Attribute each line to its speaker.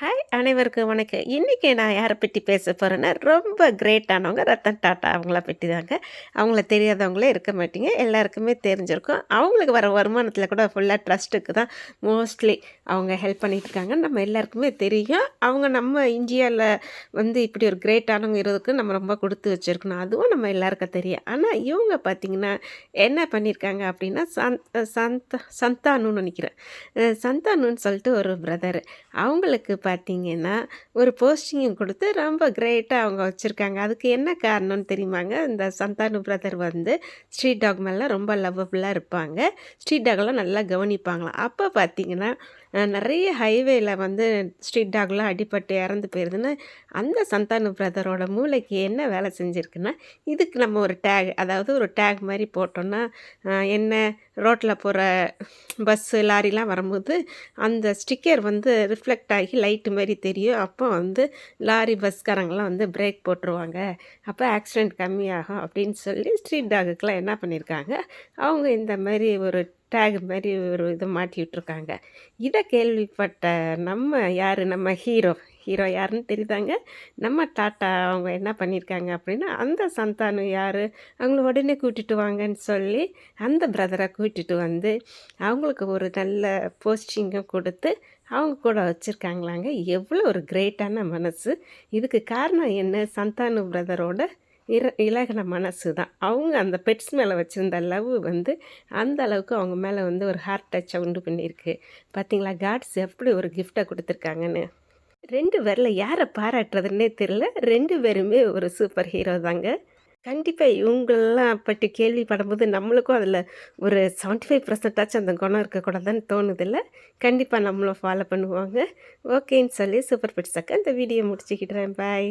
Speaker 1: Hi, அனைவருக்கும் வணக்கம். இன்றைக்கி நான் யாரை பற்றி பேச போகிறேன்னா ரொம்ப கிரேட்டானவங்க ரத்தன் டாட்டா அவங்கள பற்றி தாங்க அவங்கள தெரியாதவங்களே இருக்க மாட்டீங்க. எல்லாருக்குமே தெரிஞ்சிருக்கும். அவங்களுக்கு வர வருமானத்தில் கூட ஃபுல்லாக ட்ரஸ்ட்டுக்கு தான் மோஸ்ட்லி அவங்க ஹெல்ப் பண்ணிட்டு நம்ம எல்லாருக்குமே தெரியும். அவங்க நம்ம இந்தியாவில் வந்து இப்படி ஒரு கிரேட்டானவங்க இருக்கிறதுக்கு நம்ம ரொம்ப கொடுத்து வச்சுருக்கணும். அதுவும் நம்ம எல்லாருக்கும் தெரியும். ஆனால் இவங்க பார்த்திங்கன்னா என்ன பண்ணியிருக்காங்க அப்படின்னா சந்த் சந்த சந்தானுன்னு நினைக்கிறேன். சந்தானுன்னு சொல்லிட்டு ஒரு பிரதர் அவங்களுக்கு பார்த்திங்கன்னா ஒரு போஸ்டிங்கும் கொடுத்து ரொம்ப கிரேட்டாக அவங்க வச்சுருக்காங்க. அதுக்கு என்ன காரணம்னு தெரியுமாங்க? இந்த சந்தானு பிரதர் வந்து ஸ்ட்ரீட் டாக் மேலாம் ரொம்ப லவ்வபுளாக இருப்பாங்க. ஸ்ட்ரீட் டாக்லாம் நல்லா கவனிப்பாங்களாம். அப்போ பார்த்தீங்கன்னா நிறைய ஹைவேயில் வந்து ஸ்ட்ரீட் டாக்லாம் அடிபட்டு இறந்து போயிருதுன்னு அந்த சந்தானு பிரதரோட மூளைக்கு என்ன வேலை செஞ்சுருக்குன்னா இதுக்கு நம்ம ஒரு டேக் அதாவது ஒரு டேக் மாதிரி போட்டோன்னா என்ன ரோட்டில் போகிற பஸ்ஸு லாரிலாம் வரும்போது அந்த ஸ்டிக்கர் வந்து ரிஃப்ளெக்ட் ஆகி லைட்டு மாதிரி தெரியும். அப்போ வந்து லாரி பஸ்காரங்கெல்லாம் வந்து பிரேக் போட்டுருவாங்க. அப்போ ஆக்சிடெண்ட் கம்மியாகும் அப்படின்னு சொல்லி ஸ்ட்ரீட் டாகுக்கெலாம் என்ன பண்ணியிருக்காங்க அவங்க இந்த மாதிரி ஒரு டேக் மாதிரி ஒரு இதை மாட்டி விட்ருக்காங்க இதை கேள்விப்பட்ட நம்ம யார்? நம்ம ஹீரோ ஹீரோ யாருன்னு தெரியுதாங்க? நம்ம டாட்டா அவங்க என்ன பண்ணியிருக்காங்க அப்படின்னா அந்த சந்தானு யார்? அவங்கள உடனே கூட்டிட்டு வாங்கன்னு சொல்லி அந்த பிரதரை கூட்டிட்டு வந்து அவங்களுக்கு ஒரு நல்ல போஸ்டிங்கும் கொடுத்து அவங்க கூட வச்சுருக்காங்களாங்க. எவ்வளோ ஒரு கிரேட்டான மனசு. இதுக்கு காரணம் என்ன? சந்தானு பிரதரோட இர இலகன மனசு தான். அவங்க அந்த பெட்ஸ் மேலே வச்சுருந்த லவ் வந்து அந்த அளவுக்கு அவங்க மேலே வந்து ஒரு ஹார்ட் டச்சை உண்டு பண்ணியிருக்கு பார்த்தீங்களா காட்ஸ் எப்படி ஒரு கிஃப்டை கொடுத்துருக்காங்கன்னு. ரெண்டு பேரில் யாரை பாராட்டுறதுன்னே தெரில ரெண்டு பேருமே ஒரு சூப்பர் ஹீரோ தாங்க. கண்டிப்பாக இவங்களெல்லாம் பற்றி கேள்விப்படும்போது நம்மளுக்கும் அதில் ஒரு செவன்ட்டி ஃபைவ் பர்சன்டாச்சும் அந்த குணம் இருக்கக்கூடாதுன்னு தோணுதில்ல. கண்டிப்பாக நம்மளும் ஃபாலோ பண்ணுவாங்க. ஓகேன்னு சொல்லி சூப்பர் பிடிச்சாக்க இந்த வீடியோ முடிச்சுக்கிட்டுறேன் பாய்